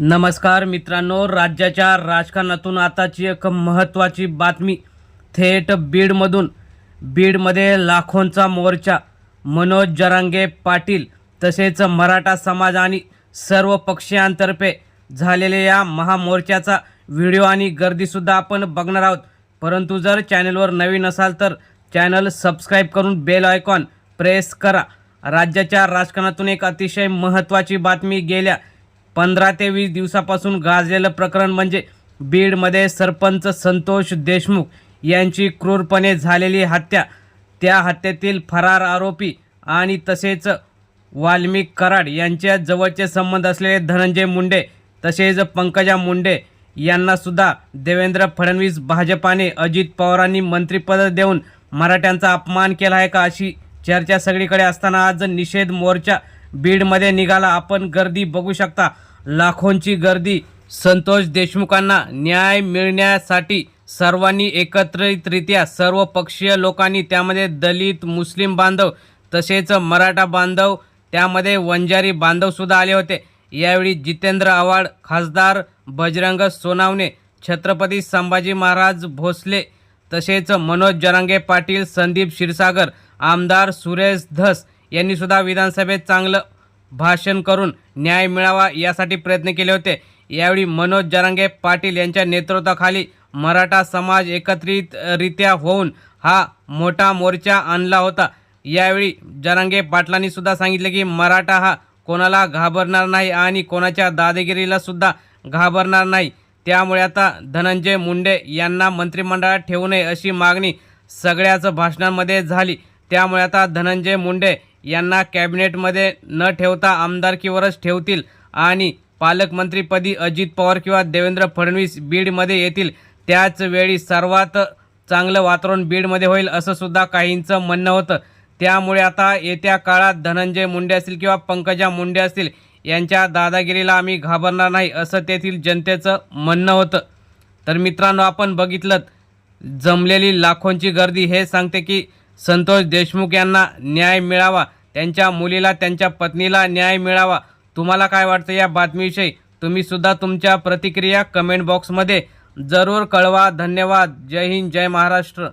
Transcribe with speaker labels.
Speaker 1: नमस्कार मित्रांनो राज्याच्या राजकारणातून आताची एक महत्त्वाची बातमी. थेट बीडमधून. बीडमध्ये लाखोंचा मोर्चा. मनोज जरांगे पाटील तसेच मराठा समाज आणि सर्व पक्षीयांतर्फे झालेल्या या महामोर्चाचा व्हिडिओ आणि गर्दीसुद्धा आपण बघणार आहोत. परंतु जर चॅनलवर नवीन असाल तर चॅनल सबस्क्राईब करून बेल आयकॉन प्रेस करा. राज्याच्या राजकारणातून एक अतिशय महत्त्वाची बातमी गेल्या पंधरा ते वीस दिवसापासून गाजलेलं प्रकरण म्हणजे बीडमध्ये सरपंच संतोष देशमुख यांची क्रूरपणे झालेली हत्या. त्या हत्येतील फरार आरोपी आणि तसेच वाल्मिक कराड यांच्या जवळचे संबंध असलेले धनंजय मुंडे तसेच पंकजा मुंडे यांनासुद्धा देवेंद्र फडणवीस भाजपाने अजित पवारांनी मंत्रिपद देऊन मराठ्यांचा अपमान केला आहे का अशी चर्चा सगळीकडे असताना आज निषेध मोर्चा बीडमध्ये निघाला. आपण गर्दी बघू शकता. लाखोंची गर्दी. संतोष देशमुखांना न्याय मिळण्यासाठी सर्वांनी एकत्रितरित्या सर्व पक्षीय लोकांनी त्यामध्ये दलित मुस्लिम बांधव तसेच मराठा बांधव त्यामध्ये वंजारी बांधवसुद्धा आले होते. यावेळी जितेंद्र आव्हाड खासदार बजरंग सोनावणे छत्रपती संभाजी महाराज भोसले तसेच मनोज जरांगे पाटील संदीप क्षीरसागर आमदार सुरेश धस यांनीसुद्धा विधानसभेत चांगलं भाषण करून न्याय मिळावा यासाठी प्रयत्न केले होते. यावेळी मनोज जरांगे पाटील यांच्या नेतृत्वाखाली मराठा समाज एकत्रितरित्या होऊन हा मोठा मोर्चा आणला होता. यावेळी जरांगे पाटलांनी सुद्धा सांगितले की मराठा हा कोणाला घाबरणार नाही आणि कोणाच्या दादागिरीला सुद्धा घाबरणार नाही. त्यामुळे आता धनंजय मुंडे यांना मंत्रिमंडळात ठेवू नये अशी मागणी सगळ्याच भाषणांमध्ये झाली. त्यामुळे आता धनंजय मुंडे यांना कॅबिनेटमध्ये न ठेवता आमदारकीवरच ठेवतील आणि पालकमंत्रीपदी अजित पवार किंवा देवेंद्र फडणवीस बीडमध्ये येतील त्याच वेळी सर्वात चांगलं वातावरण बीडमध्ये होईल असं सुद्धा काहींचं म्हणणं होतं. त्यामुळे आता येत्या काळात धनंजय मुंडे असतील किंवा पंकजा मुंडे असतील यांच्या दादागिरीला आम्ही घाबरणार नाही असं तेथील जनतेचं म्हणणं होतं. तर मित्रांनो आपण बघितलं जमलेली लाखोंची गर्दी हे सांगते की संतोष देशमुख यांना न्याय मिळावा. त्यांच्या मुलीला त्यांच्या पत्नीला न्याय मिळावा. तुम्हाला काय वाटतं या बातमीविषयी? तुम्ही सुद्धा तुमच्या प्रतिक्रिया कमेंट बॉक्समध्ये जरूर कळवा. धन्यवाद. जय हिंद जय महाराष्ट्र.